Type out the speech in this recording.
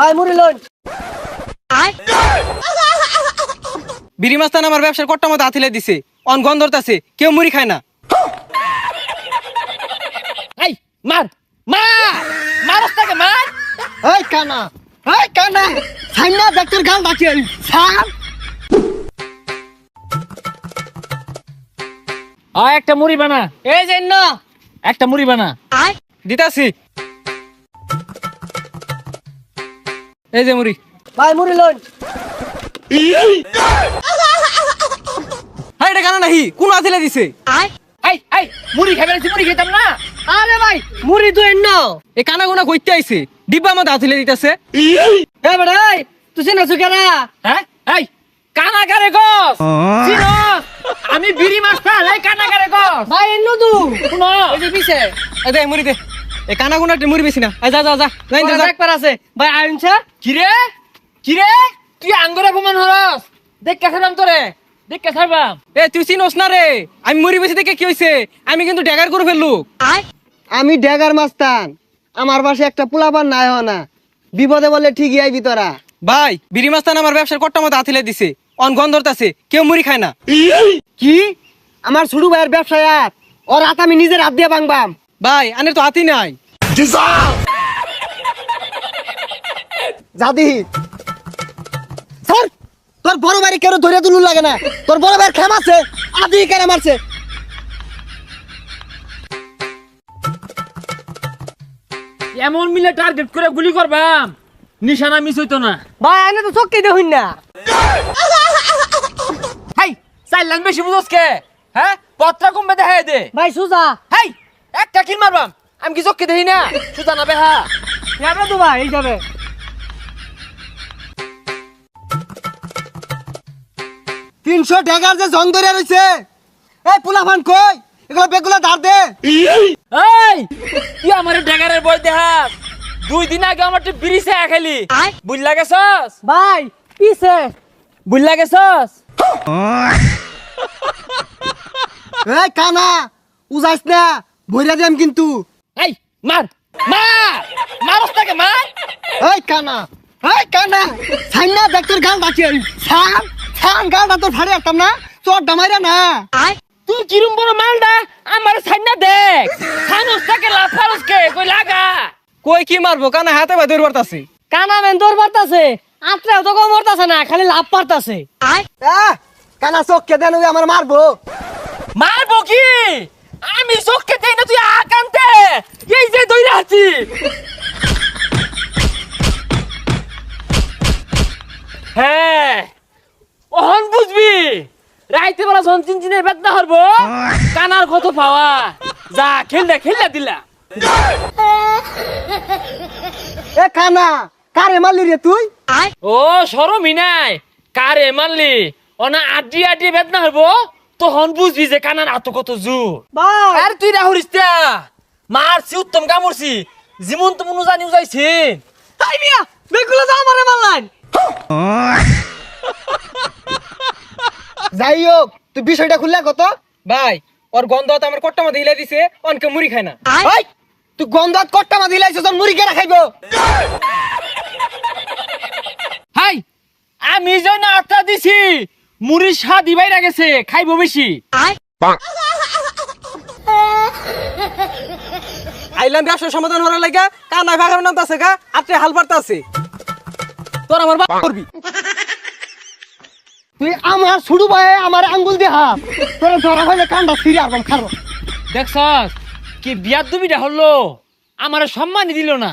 ভাই মুড়ি লন বিড়ি মাস্তান আমার ব্যবসার কট্টা মতো আথিলে দিছে। অন গন্ধরতাছে কেউ মুড়ি খায় না। এই মার মার মারস তাকে মার। এই কানা এই কানা সাইনা ডাক্তার গাল ডাকি সার আয় একটা মুড়ি বানা। এই যে না। একটা মুড়ি বানা। দিতাছি। এই যে মুড়ি। ভাই মুড়ি লন হ্যাঁ এটা কেন নাহি? কোন আথিলে দিছে? এই এই মুড়ি খাবে মুড়ি খেতাম না। আরে ভাই মুড়ি তো এন্ন এ কানা গুনা কইতে আইছে ডিব্বা মতো আথিলে দিতেছে। এ বড় এই তুই চিনা সুকেরা হ্যাঁ এই কানা কারে গস চিনস আমি বিড়ি মাস্টার এই কানা কারে গস ভাই এন্ন তু শুনো। এই যে পিছে। এই দে মুড়ি দে। এ কানা গুনা মুড়ি বেশি না। যা যা যা লাইন দে, যা। একবার আছে। ভাই আইনছা কিরে কিরে তুই আঙ্গুরে অপমান হরস। দেখ কে ছাড়বাম তোরে। দেখ কে ছাড়বাম এ তুই চিনোস না রে? আমি মুড়ি বেশি দেখে কি হইছে? আমি কিন্তু ড্যাগার করে ফেললু। আমি ড্যাগার মাস্তান। আমার পাশে একটা পোলাপান নাই হয় না। বিপদে বলে ঠিকই আইবি তোরা। ভাই বিড়ি মাস্তান আমার ব্যবসার কট্টা মতো আথিলে দিছে। অন গন্ধরতাছে কেউ মুড়ি খায় না। কি? আমার ছোট ভাইয়ের ব্যবসায় আর। ওর হাত আমি নিজের হাত দিয়ে ভাঙবাম। ভাই আনে তো হাতি নাই। জাদি স্যার তোর বড় ভাই কেন ধরে তুলুন লাগে না। তোর বড় ভাইয়ের খেম আছে আদি কেন মারছে? এমন মিলে টার্গেট করে গুলি করবাম নিশানা মিস হইতো না। ভাই আনে তো চক্কি দেখুন না। হাই চাইলাম বেশি বুঝোস কে? হ্যাঁ? পত্রা কমবে দেখাই দে। ভাই সুজা একটা কিল মারবাম। আমি কি চোখকে দেখি না? সুতা না বেহা। এবার তো ভাই এই যাবে তিনশো টাকার যে জং ধরে রয়েছে এই পোলাপান কই? এগুলো বেগুলো ধার দে। এই তুই আমার ড্যাগারের বই দেখাস দুই দিন আগে আমার তুই বিড়ি চা খালি। বুঝলা গেছস? ভাই পিছে বুঝলা গেছস? এই কানা উজাইস না। ভইরা দিম কিন্তু। এই মার মার মারস তাকে মার। এই কানা এই কানা সাইনা ডাক্তার গাল ডাকি সান সান গালটা তোর ফাড়ে আসতাম না তোর ডামাইরা না। তুই কিরম বড় মালডা? আমার সাইনা দেখ। সানুস তাকে লাফারস কে কই লাগা? কই কি মারবো? কানা হাতে ভাই দৌড় পারতাছে কানা মেন তোর বার্তাছে আত্রে তো কম মরতাছে না খালি লাভ পারতাছে কানা চোখ কে দেন আমার মারবো। মারবো কি? আমি চোখকে দেই না তুই আকান্তে এই যে দইরা আছি! হ্যাঁ ওহন বুঝবি? রাইতে বেলা যখন চিনচিনের বেদনা হরবো কানার কত পাওয়া? যা খেললে খেললে দিলা। এ কানা কারে মারলি রে তুই? ও সরমই নাই। কারে মানলি অনা আড্ডি আড্ডি বেদনা হরবো? তখন বুঝবি যে কানার আত কত জোর। ভাই আর তুই রাহুরিস তা? মারছি উত্তম কামড়ছি। যেমন তো মনু জানিও যাইছে তাই মিয়া বেগুলো যা আমারে মারলান যাই হোক তুই বিষয়টা খুললে কত? ভাই ওর গন্ধ হাতে আমার কট্টা মতো হিলে দিছে অনকে মুড়ি খায় না। ভাই তুই গন্ধাত কট্টা মা দিলাইছিস তোর মুড়ি কেনা খাইবো। হাই আমি যেন আত্মা দিছি মুড়ির স্বাদ ইবাইরা গেছে খাইবো বেশি। আইলাম ব্যবসার সমাধান হওয়ার লাগা কানা ভাগার নাম আছে গা হাল পারতাছে তোর আমার বাপ করবি। তুই আমার ছুড়ু ভাই আমার আঙ্গুল দিয়ে হাত তোর ধরা হইলে কান্দা ফিরে আসবাম খারো দেখছস কি বিয়ার দুবিটা হলো? আমার সম্মানই দিল না।